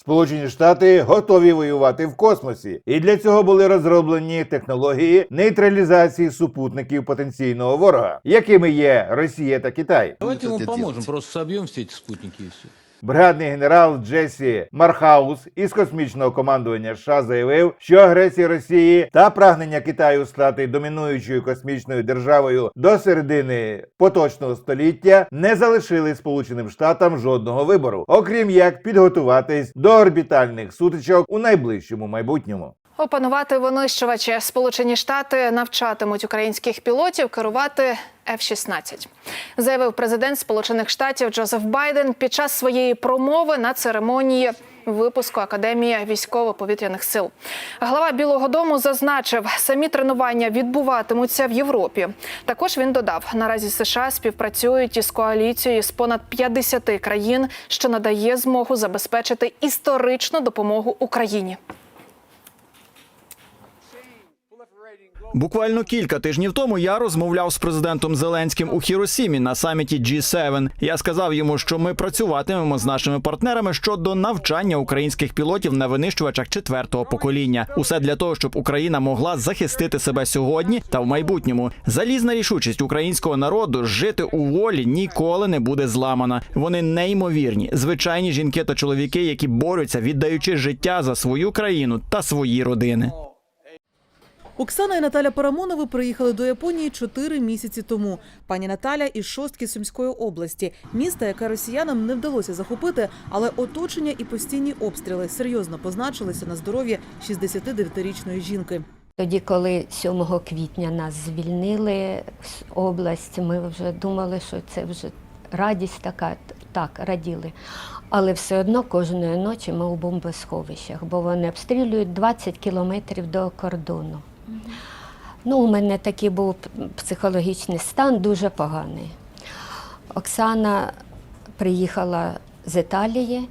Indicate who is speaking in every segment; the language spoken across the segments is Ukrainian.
Speaker 1: Сполучені Штати готові воювати в космосі, і для цього були розроблені технології нейтралізації супутників потенційного ворога, якими є Росія та Китай.
Speaker 2: Давайте ми
Speaker 3: поможемо,
Speaker 2: просто соб'ємо всі ці спутники і все.
Speaker 1: Бригадний генерал Джесі Мархаус із космічного командування США заявив, що агресія Росії та прагнення Китаю стати домінуючою космічною державою до середини поточного століття не залишили Сполученим Штатам жодного вибору, окрім як підготуватись до орбітальних сутичок у найближчому майбутньому.
Speaker 4: Опанувати винищувачі Сполучені Штати навчатимуть українських пілотів керувати F-16, заявив президент Сполучених Штатів Джозеф Байден під час своєї промови на церемонії випуску Академії військово-повітряних сил. Глава Білого Дому зазначив, самі тренування відбуватимуться в Європі. Також він додав, наразі США співпрацюють із коаліцією з понад 50 країн, що надає змогу забезпечити історичну допомогу Україні.
Speaker 5: Буквально кілька тижнів тому я розмовляв з президентом Зеленським у Хіросімі на саміті G7. Я сказав йому, що ми працюватимемо з нашими партнерами щодо навчання українських пілотів на винищувачах четвертого покоління. Усе для того, щоб Україна могла захистити себе сьогодні та в майбутньому. Залізна рішучість українського народу жити у волі ніколи не буде зламана. Вони неймовірні, звичайні жінки та чоловіки, які борються, віддаючи життя за свою країну та свої родини.
Speaker 6: Оксана і Наталя Парамонови приїхали до Японії чотири місяці тому. Пані Наталя із шостки Сумської області, міста, яке росіянам не вдалося захопити, але оточення і постійні обстріли серйозно позначилися на здоров'ї 69-річної жінки.
Speaker 7: Тоді, коли 7 квітня нас звільнили з область, ми вже думали, що це вже радість така, так, раділи. Але все одно кожної ночі ми у бомбосховищах, бо вони обстрілюють 20 кілометрів до кордону. Ну, у мене такий був психологічний стан дуже поганий. Оксана приїхала з Італії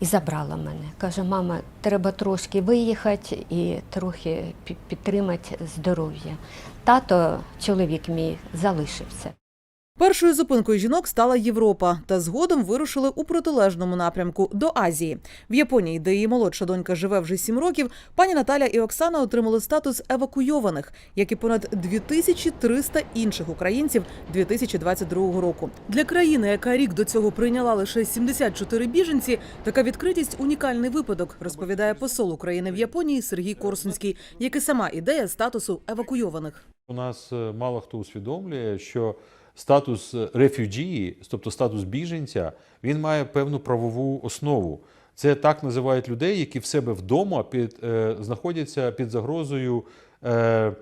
Speaker 7: і забрала мене. Каже, мама, треба трошки виїхати і трохи підтримати здоров'я. Тато, чоловік мій, залишився.
Speaker 6: Першою зупинкою жінок стала Європа, та згодом вирушили у протилежному напрямку до Азії. В Японії, де її молодша донька живе вже сім років, пані Наталя і Оксана отримали статус евакуйованих, як і понад 2300 інших українців 2022 року. Для країни, яка рік до цього прийняла лише 74 біженці, така відкритість унікальний випадок, розповідає посол України в Японії Сергій Корсунський, як і сама ідея статусу евакуйованих.
Speaker 8: У нас е, мало хто усвідомлює, що статус рефюджії, тобто статус біженця, він має певну правову основу. Це так називають людей, які в себе вдома під, е, знаходяться під загрозою е,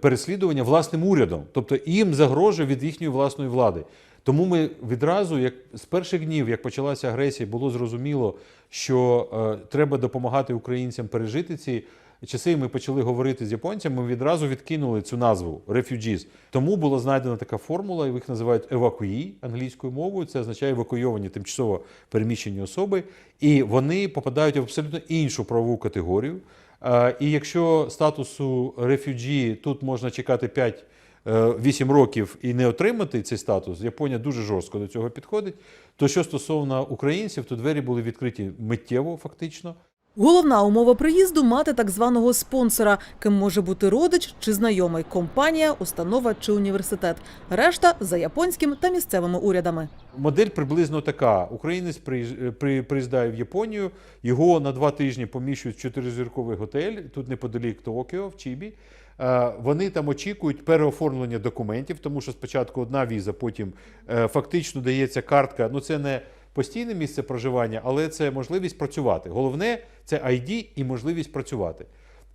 Speaker 8: переслідування власним урядом, тобто їм загрожує від їхньої власної влади. Тому ми відразу, як з перших днів, як почалася агресія, було зрозуміло, що е, треба допомагати українцям пережити ці часи. Ми почали говорити з японцями. Ми відразу відкинули цю назву refugees. Тому була знайдена така формула, їх називають евакуї англійською мовою. Це означає евакуйовані тимчасово переміщені особи, і вони попадають в абсолютно іншу правову категорію. Е, І якщо статусу рефюджі тут можна чекати 5 8 років і не отримати цей статус, Японія дуже жорстко до цього підходить. То що стосовно українців, то двері були відкриті миттєво, фактично.
Speaker 6: Головна умова приїзду мати так званого спонсора, ким може бути родич чи знайомий, компанія, установа чи університет. Решта за японським та місцевими урядами.
Speaker 8: Модель приблизно така: українець при- приїздає в Японію, його на два тижні поміщують в чотиризірковий готель, тут неподалік Токіо, в Чібі. Е, Вони там очікують переоформлення документів, тому що спочатку одна віза, потім е, фактично дається картка. Ну це не постійне місце проживання, але це можливість працювати. Головне це ID і можливість працювати.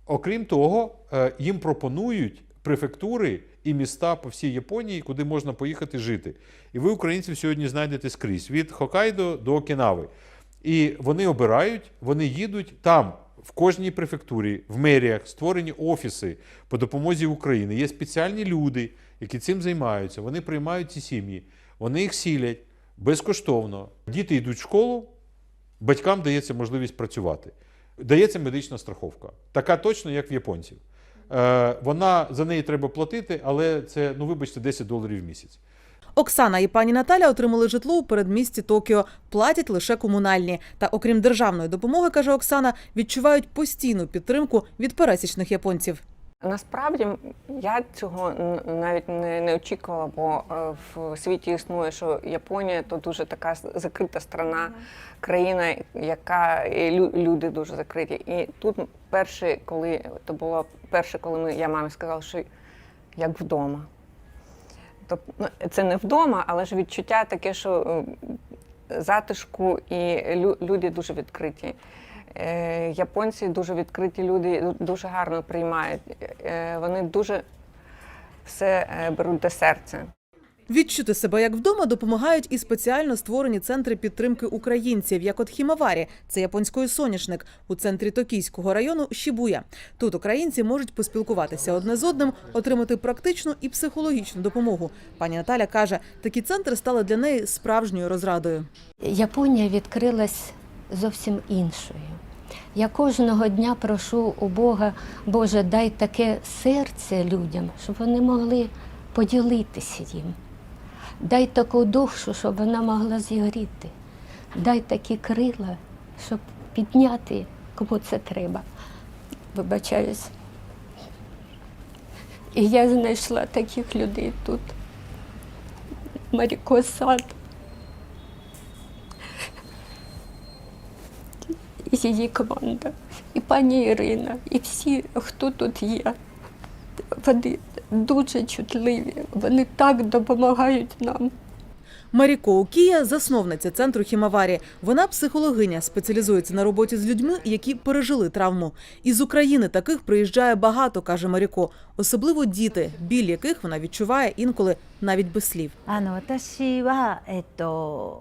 Speaker 8: Окрім того, е, їм пропонують префектури і міста по всій Японії, куди можна поїхати жити. І ви, українців, сьогодні знайдете скрізь від Хокайдо до Окінави. І вони обирають, вони їдуть там. В кожній префектурі, в меріях створені офіси по допомозі України. Є спеціальні люди, які цим займаються. Вони приймають ці сім'ї, вони їх сілять безкоштовно. Діти йдуть в школу, батькам дається можливість працювати. Дається медична страховка, така точно, як в японців. Е, вона за неї треба платити, але це, ну вибачте, 10 доларів в місяць.
Speaker 6: Оксана і пані Наталя отримали житло у передмісті Токіо, платять лише комунальні. Та окрім державної допомоги, каже Оксана, відчувають постійну підтримку від пересічних японців.
Speaker 3: Насправді я цього навіть не, не очікувала, бо е, в світі існує, що Японія то дуже така закрита страна, країна, яка і люди дуже закриті. І тут перше, коли то було перше, коли ми, я мамі сказала, що як вдома. Тобто це не вдома, але ж відчуття таке, що затишку і лю- люди дуже відкриті. Е, Японці дуже відкриті люди, дуже гарно приймають. Е, Вони дуже все е, беруть до серця.
Speaker 6: Відчути себе як вдома допомагають і спеціально створені центри підтримки українців, як от Хімаварі, це японський соняшник у центрі Токійського району Шібуя. Тут українці можуть поспілкуватися одне з одним, отримати практичну і психологічну допомогу. Пані Наталя каже, такі центри стали для неї справжньою розрадою.
Speaker 7: Японія відкрилась зовсім іншою. Я кожного дня прошу у Бога, Боже, дай таке серце людям, щоб вони могли поділитися їм. Дай таку душу, щоб вона могла зігріти. Дай такі крила, щоб підняти, кому це треба. Вибачаюсь. І я знайшла таких людей тут. Маріко Сад. Її команда, і пані Ірина, і всі, хто тут є. Вони дуже чутливі, вони так допомагають нам.
Speaker 6: Маріко Укія, засновниця центру Хімаварі. Вона психологиня, спеціалізується на роботі з людьми, які пережили травму. Із України таких приїжджає багато, каже Маріко, особливо діти, біль яких вона відчуває інколи навіть без слів.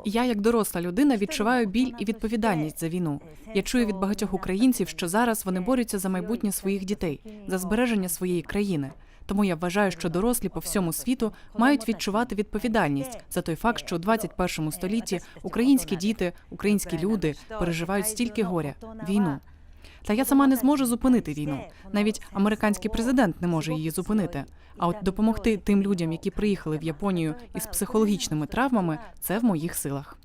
Speaker 9: Я, як доросла людина, відчуваю біль і відповідальність за війну. Я чую від багатьох українців, що зараз вони борються за майбутнє своїх дітей, за збереження своєї країни. Тому я вважаю, що дорослі по всьому світу мають відчувати відповідальність за той факт, що у 21 столітті українські діти, українські люди переживають стільки горя війну. Та я сама не зможу зупинити війну. Навіть американський президент не може її зупинити. А от допомогти тим людям, які приїхали в Японію із психологічними травмами, це в моїх силах.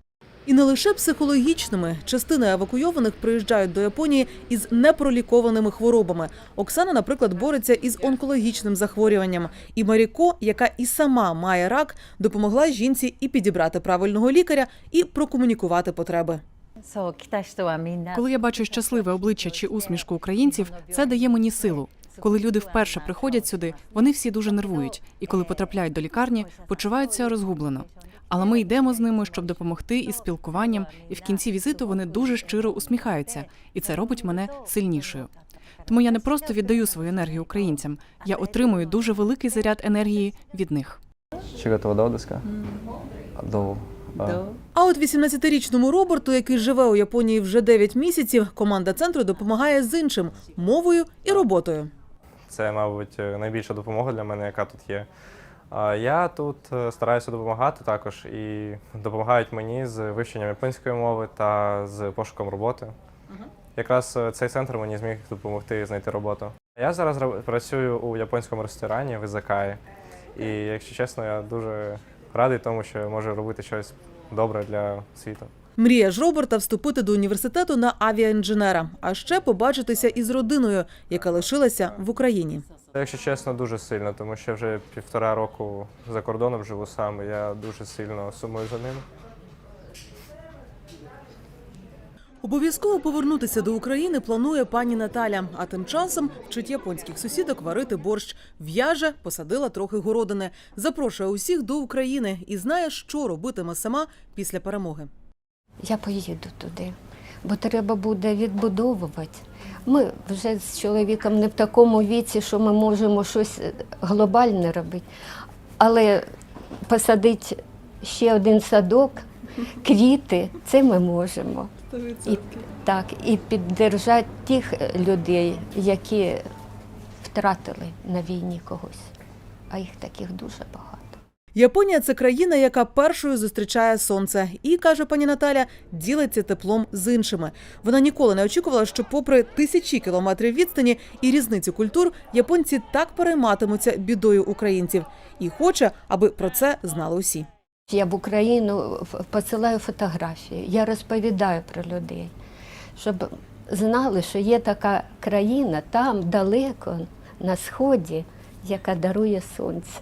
Speaker 6: І не лише психологічними частина евакуйованих приїжджають до Японії із непролікованими хворобами. Оксана, наприклад, бореться із онкологічним захворюванням. І Маріко, яка і сама має рак, допомогла жінці і підібрати правильного лікаря, і прокомунікувати потреби.
Speaker 9: Коли я бачу щасливе обличчя чи усмішку українців, це дає мені силу. Коли люди вперше приходять сюди, вони всі дуже нервують, і коли потрапляють до лікарні, почуваються розгублено. Але ми йдемо з ними, щоб допомогти із спілкуванням, і в кінці візиту вони дуже щиро усміхаються, і це робить мене сильнішою. Тому я не просто віддаю свою енергію українцям, я отримую дуже великий заряд енергії від них.
Speaker 10: Чи готова до диска е, До.
Speaker 6: А от 18-річному Роберту, який живе у Японії вже 9 місяців, команда центру допомагає з іншим мовою і роботою.
Speaker 10: Це, мабуть, найбільша допомога для мене, яка тут є. А Я тут е, стараюся допомагати також і допомагають мені з вивченням японської мови та з пошуком роботи. Якраз е, цей центр мені зміг допомогти знайти роботу. Я зараз працюю у японському ресторані в Ізакаї. І, якщо чесно, я дуже радий тому, що можу робити щось добре для світу.
Speaker 6: Мрія ж Роберта вступити до університету на авіаінженера, а ще побачитися із родиною, яка лишилася в Україні.
Speaker 10: Якщо чесно, дуже сильно, тому що вже півтора року за кордоном живу сам, і я дуже сильно сумую за ними.
Speaker 6: Обов'язково повернутися до України планує пані Наталя. А тим часом вчить японських сусідок варити борщ. В'яже, посадила трохи городини. Запрошує усіх до України і знає, що робитиме сама після перемоги.
Speaker 7: Я поїду туди, бо треба буде відбудовувати. Ми вже з чоловіком не в такому віці, що ми можемо щось е, глобальне робити. Але посадити ще один садок, квіти це ми можемо. І, так, і піддержати тих людей, які втратили на війні когось. А їх таких дуже багато.
Speaker 6: Японія це країна, яка першою зустрічає сонце, і каже пані Наталя, ділиться теплом з іншими. Вона ніколи не очікувала, що, попри тисячі кілометрів відстані і різницю культур, японці так перейматимуться бідою українців, і хоче, аби про це знали усі.
Speaker 7: Я в Україну посилаю фотографії, я розповідаю про людей, щоб знали, що є така країна там далеко на сході, яка дарує сонце.